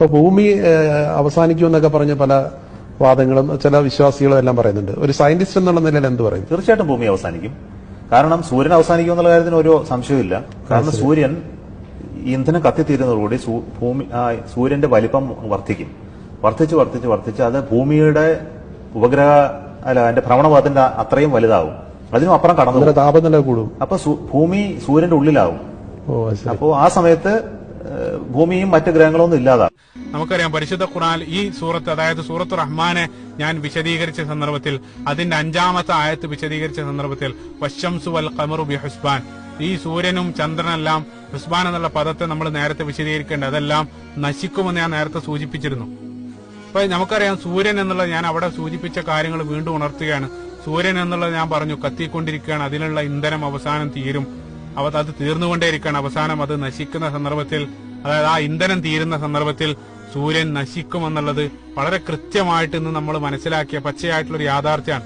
ഇപ്പൊ ഭൂമി അവസാനിക്കും അവസാനിക്കുമെന്നൊക്കെ പറഞ്ഞ പല വാദങ്ങളും ചില വിശ്വാസികളും എല്ലാം പറയുന്നുണ്ട്. ഒരു സയന്റിസ്റ്റ് എന്നുള്ള നിലയിൽ എന്ത് പറയും? തീർച്ചയായിട്ടും ഭൂമി അവസാനിക്കും. കാരണം സൂര്യൻ അവസാനിക്കും എന്നുള്ള കാര്യത്തിന് ഒരു സംശയമില്ല കാരണം സൂര്യൻ ഇന്ധനം കത്തിത്തീരുന്നതോടുകൂടി ഭൂമി സൂര്യന്റെ വലിപ്പം വർദ്ധിക്കും. വർദ്ധിച്ച് വർദ്ധിച്ച് വർദ്ധിച്ച് അത് ഭൂമിയുടെ ഉപഗ്രഹ അല്ല അതിന്റെ ഭ്രമണപഥത്തിന്റെ അത്രയും വലുതാവും. അതിനും അപ്പുറം കടന്നു താപനില കൂടും. അപ്പൊ ഭൂമി സൂര്യന്റെ ഉള്ളിലാവും. അപ്പോ ആ സമയത്ത് ഭൂമിയും മറ്റ് ഗ്രഹങ്ങളൊന്നും ഇല്ലാതാവും. നമുക്കറിയാം പരിശുദ്ധ ഖുറാൻ ഈ സൂറത്ത് അതായത് സൂറത്ത് റഹ്മാനെ ഞാൻ വിശദീകരിച്ച സന്ദർഭത്തിൽ അതിന്റെ അഞ്ചാമത്തെ ആയത്ത് വിശദീകരിച്ച സന്ദർഭത്തിൽ വശംസു വൽ ഖമറു ബി ഹുസ്ബാൻ. ഈ സൂര്യനും ചന്ദ്രനെല്ലാം ഹുസ്ബാൻ എന്നുള്ള പദത്തെ നമ്മൾ നേരത്തെ വിശദീകരിക്കേണ്ട അതെല്ലാം നശിക്കുമെന്ന് ഞാൻ നേരത്തെ സൂചിപ്പിച്ചിരുന്നു. അപ്പൊ നമുക്കറിയാം സൂര്യൻ എന്നുള്ളത് ഞാൻ അവിടെ സൂചിപ്പിച്ച കാര്യങ്ങൾ വീണ്ടും ഉണർത്തുകയാണ്. സൂര്യൻ എന്നുള്ളത് ഞാൻ പറഞ്ഞു കത്തിക്കൊണ്ടിരിക്കുകയാണ് അതിനുള്ള ഇന്ധനം അവസാനം തീരും. അവ അത് തീർന്നുകൊണ്ടേയിരിക്കുകയാണ് അവസാനം അത് നശിക്കുന്ന സന്ദർഭത്തിൽ അതായത് ആ ഇന്ധനം തീരുന്ന സന്ദർഭത്തിൽ സൂര്യൻ നശിക്കുമെന്നുള്ളത് വളരെ കൃത്യമായിട്ട് ഇന്ന് നമ്മൾ മനസ്സിലാക്കിയ പച്ചയായിട്ടുള്ള ഒരു യാഥാർത്ഥ്യമാണ്.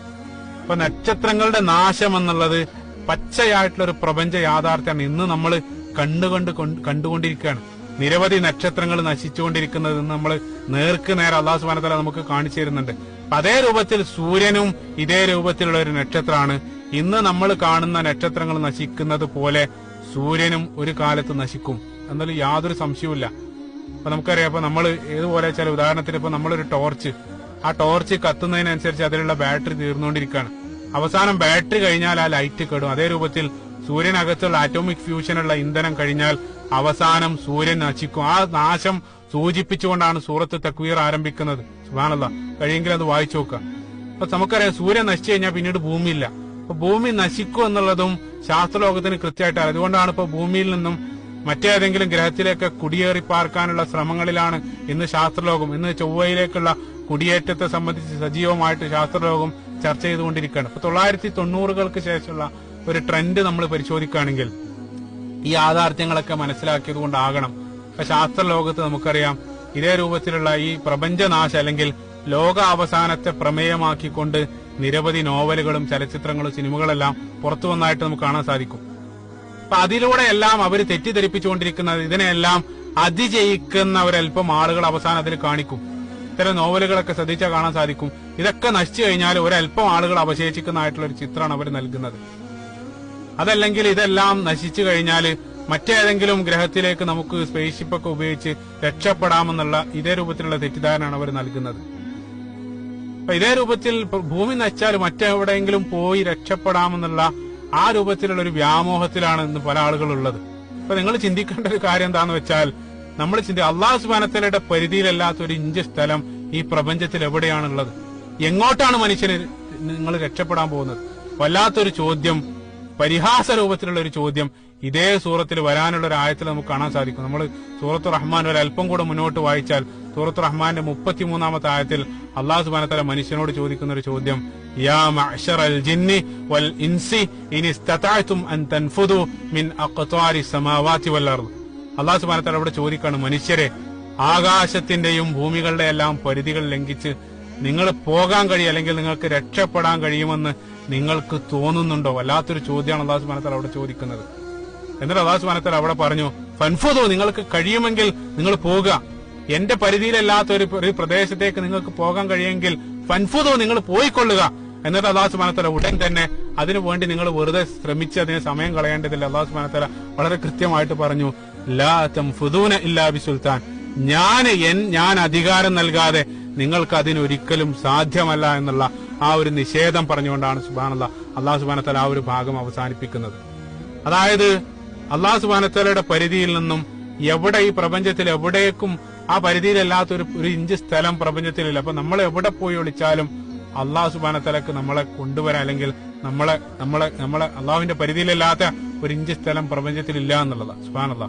അപ്പൊ നക്ഷത്രങ്ങളുടെ നാശം എന്നുള്ളത് പച്ചയായിട്ടുള്ള ഒരു പ്രപഞ്ച യാഥാർത്ഥ്യമാണ് ഇന്ന് നമ്മൾ കണ്ടുകൊണ്ട് കണ്ടുകൊണ്ടിരിക്കുകയാണ്. നിരവധി നക്ഷത്രങ്ങൾ നശിച്ചുകൊണ്ടിരിക്കുന്നത് നമ്മൾ നേർക്ക് നേരെ അള്ളാഹു സുബാനത്തല നമുക്ക് കാണിച്ചു തരുന്നുണ്ട്. അതേ രൂപത്തിൽ സൂര്യനും ഇതേ രൂപത്തിലുള്ള ഒരു നക്ഷത്രമാണ്. ഇന്ന് നമ്മൾ കാണുന്ന നക്ഷത്രങ്ങൾ നശിക്കുന്നത് പോലെ സൂര്യനും ഒരു കാലത്ത് നശിക്കും. എന്നാലും യാതൊരു സംശയവുമില്ല. അപ്പൊ നമുക്കറിയാം ഇപ്പൊ നമ്മൾ ഏതുപോലെ വെച്ചാൽ ഉദാഹരണത്തിന് ഇപ്പൊ നമ്മളൊരു ടോർച്ച്. ആ ടോർച്ച് കത്തുന്നതിനനുസരിച്ച് അതിലുള്ള ബാറ്ററി തീർന്നുകൊണ്ടിരിക്കുകയാണ്. അവസാനം ബാറ്ററി കഴിഞ്ഞാൽ ആ ലൈറ്റ് കെടും. അതേ രൂപത്തിൽ സൂര്യനകത്തുള്ള ആറ്റോമിക് ഫ്യൂഷനുള്ള ഇന്ധനം കഴിഞ്ഞാൽ അവസാനം സൂര്യൻ നശിക്കും. ആ നാശം സൂചിപ്പിച്ചുകൊണ്ടാണ് സൂറത്ത് തക്വീർ ആരംഭിക്കുന്നത്. സുബാനല്ല കഴിയെങ്കിൽ അത് വായിച്ചു നോക്കുക. അപ്പൊ നമുക്കറിയാം സൂര്യൻ നശിച്ചു കഴിഞ്ഞാൽ പിന്നീട് ഭൂമിയില്ല. അപ്പൊ ഭൂമി നശിക്കും എന്നുള്ളതും ശാസ്ത്രലോകത്തിന് കൃത്യമായിട്ട് അതുകൊണ്ടാണ് ഇപ്പൊ ഭൂമിയിൽ നിന്നും മറ്റേതെങ്കിലും ഗ്രഹത്തിലേക്ക് കുടിയേറി പാർക്കാനുള്ള ശ്രമങ്ങളിലാണ് ഇന്ന് ശാസ്ത്രലോകം. ഇന്ന് ചൊവ്വയിലേക്കുള്ള കുടിയേറ്റത്തെ സംബന്ധിച്ച് സജീവമായിട്ട് ശാസ്ത്രലോകം ചർച്ച ചെയ്തുകൊണ്ടിരിക്കുകയാണ്. ഇപ്പൊ തൊള്ളായിരത്തി തൊണ്ണൂറുകൾക്ക് ശേഷമുള്ള ഒരു ട്രെൻഡ് നമ്മൾ പരിശോധിക്കുകയാണെങ്കിൽ ഈ യാഥാർത്ഥ്യങ്ങളൊക്കെ മനസ്സിലാക്കിയത് കൊണ്ടാകണം ഇപ്പൊ ശാസ്ത്രലോകത്ത് നമുക്കറിയാം ഇതേ രൂപത്തിലുള്ള ഈ പ്രപഞ്ചനാശ അല്ലെങ്കിൽ ലോക അവസാനത്തെ പ്രമേയമാക്കിക്കൊണ്ട് നിരവധി നോവലുകളും ചലച്ചിത്രങ്ങളും സിനിമകളെല്ലാം പുറത്തു വന്നായിട്ട് നമുക്ക് കാണാൻ സാധിക്കും. അപ്പൊ അതിലൂടെ എല്ലാം അവർ തെറ്റിദ്ധരിപ്പിച്ചുകൊണ്ടിരിക്കുന്നത് ഇതിനെല്ലാം അതിജയിക്കുന്ന ഒരല്പം ആളുകൾ അവസാനം അതിൽ കാണിക്കും. ഇത്തരം നോവലുകളൊക്കെ ശ്രദ്ധിച്ചാൽ കാണാൻ സാധിക്കും. ഇതൊക്കെ നശിച്ചു കഴിഞ്ഞാൽ ഒരല്പം ആളുകൾ അവശേഷിക്കുന്നതായിട്ടുള്ള ഒരു ചിത്രമാണ് അവർ നൽകുന്നത്. അതല്ലെങ്കിൽ ഇതെല്ലാം നശിച്ചു കഴിഞ്ഞാൽ മറ്റേതെങ്കിലും ഗ്രഹത്തിലേക്ക് നമുക്ക് സ്പേസ് ഷിപ്പൊക്കെ ഉപയോഗിച്ച് രക്ഷപ്പെടാമെന്നുള്ള ഇതേ രൂപത്തിലുള്ള തെറ്റിദ്ധാരണയാണ് അവർ നൽകുന്നത്. അപ്പൊ ഇതേ രൂപത്തിൽ ഭൂമി നശിച്ചാൽ മറ്റെവിടെയെങ്കിലും പോയി രക്ഷപ്പെടാമെന്നുള്ള ആ രൂപത്തിലുള്ള ഒരു വ്യാമോഹത്തിലാണ് ഇന്ന് പല ആളുകളുള്ളത്. അപ്പൊ നിങ്ങൾ ചിന്തിക്കേണ്ട ഒരു കാര്യം എന്താന്ന് വെച്ചാൽ നമ്മൾ ചിന്തി അള്ളാഹു സുബാനത്തലയുടെ പരിധിയിലല്ലാത്ത ഒരു ഇഞ്ച് സ്ഥലം ഈ പ്രപഞ്ചത്തിൽ എവിടെയാണുള്ളത്? എങ്ങോട്ടാണ് മനുഷ്യന് നിങ്ങൾ രക്ഷപ്പെടാൻ പോകുന്നത്? വല്ലാത്തൊരു ചോദ്യം. പരിഹാസ രൂപത്തിലുള്ള ഒരു ചോദ്യം ഇതേ സൂറത്തിൽ വരാനുള്ള ഒരു ആയത്തിൽ നമുക്ക് കാണാൻ സാധിക്കും. നമ്മൾ സൂറത്ത് റഹ്മാൻ ഒരു അല്പം കൂടെ മുന്നോട്ട് വായിച്ചാൽ സൂറത്ത് റഹ്മാന്റെ മുപ്പത്തിമൂന്നാമത്തെ ആയത്തിൽ അള്ളാഹു സുബാനത്തല മനുഷ്യനോട് ചോദിക്കുന്ന ഒരു ചോദ്യം യാ മഅ്ശറൽ ജിന്നി വൽ ഇൻസി ഇൻ അൻ മിൻ വൽ അർദ്. അവിടെ ചോദിക്കാണ് മനുഷ്യരെ ആകാശത്തിന്റെയും ഭൂമികളുടെ എല്ലാം പരിധികൾ ലംഘിച്ച് നിങ്ങൾ പോകാൻ കഴിയും അല്ലെങ്കിൽ നിങ്ങൾക്ക് രക്ഷപ്പെടാൻ കഴിയുമെന്ന് നിങ്ങൾക്ക് തോന്നുന്നുണ്ടോ? വല്ലാത്തൊരു ചോദ്യമാണ് അള്ളാഹു സുബാനത്തല അവിടെ ചോദിക്കുന്നത്. എന്നിട്ട് അള്ളാഹു സുബാനത്തല അവിടെ പറഞ്ഞു ഫൻഫുദോ നിങ്ങൾക്ക് കഴിയുമെങ്കിൽ നിങ്ങൾ പോവുക. എന്റെ പരിധിയിലല്ലാത്ത ഒരു പ്രദേശത്തേക്ക് നിങ്ങൾക്ക് പോകാൻ കഴിയുമെങ്കിൽ ഫൻഫുദോ നിങ്ങൾ പോയിക്കൊള്ളുക. എന്നിട്ട് അള്ളാഹു സുബാനത്തല ഉടൻ തന്നെ അതിനു വേണ്ടി നിങ്ങൾ വെറുതെ ശ്രമിച്ച് അതിന് സമയം കളയേണ്ടതില്ല. അള്ളാഹു സുബാനത്തല വളരെ കൃത്യമായിട്ട് പറഞ്ഞു ലാ തംഫുദൂന ഇല്ലാ ബി സുൽത്താൻ. ഞാൻ ഞാൻ അധികാരം നൽകാതെ നിങ്ങൾക്ക് അതിനൊരിക്കലും സാധ്യമല്ല എന്നുള്ള ആ ഒരു നിഷേധം പറഞ്ഞുകൊണ്ടാണ് സുബാനല്ല അള്ളാഹു സുബാനത്തല ആ ഒരു ഭാഗം അവസാനിപ്പിക്കുന്നത്. അതായത് അള്ളാഹു സുബാനത്തലയുടെ പരിധിയിൽ നിന്നും എവിടെ ഈ പ്രപഞ്ചത്തിൽ എവിടേക്കും ആ പരിധിയിലല്ലാത്ത ഒരു ഒരു ഇഞ്ച് സ്ഥലം പ്രപഞ്ചത്തിലില്ല. അപ്പൊ നമ്മൾ എവിടെ പോയി ഒളിച്ചാലും അള്ളാഹു സുബാനത്തലക്ക് നമ്മളെ കൊണ്ടുവരാൻ അല്ലെങ്കിൽ നമ്മളെ നമ്മളെ നമ്മളെ അള്ളാഹുവിന്റെ പരിധിയിലല്ലാത്ത ഒരു ഇഞ്ച് സ്ഥലം പ്രപഞ്ചത്തിലില്ല എന്നുള്ളതാണ്. സുബാനല്ല